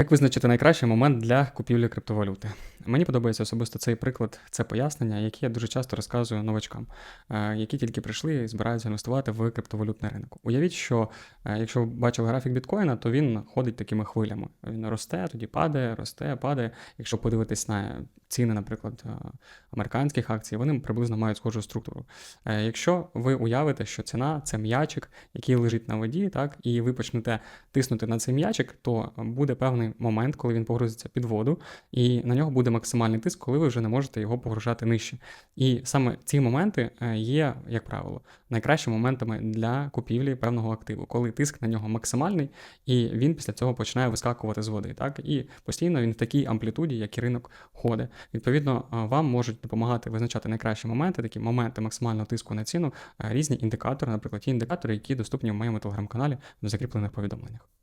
Як визначити найкращий момент для купівлі криптовалюти? Мені подобається особисто цей приклад, це пояснення, яке я дуже часто розказую новачкам, е, які тільки прийшли і збираються інвестувати в криптовалютний ринок. Уявіть, що е, якщо ви бачили графік біткоїна, то він ходить такими хвилями. Він росте, тоді падає, росте, падає. Якщо подивитись на ціни, наприклад, е, американських акцій, вони приблизно мають схожу структуру. Якщо ви уявите, що ціна це м'ячик, який лежить на воді, так, і ви почнете тиснути на цей м'ячик, то буде певний момент, коли він погрузиться під воду, і на нього буде максимальний тиск, коли ви вже не можете його погружати нижче. І саме ці моменти е, є, як правило, найкращими моментами для купівлі певного активу, коли тиск на нього максимальний, і він після цього починає вискакувати з води. Так? І постійно він в такій амплітуді, як і ринок ходить. Відповідно, е, вам можуть допомагати визначати найкращі моменти, такі моменти максимального тиску на ціну, е, різні індикатори, наприклад, ті індикатори, які доступні в моєму телеграм-каналі в закріплених повідомленнях.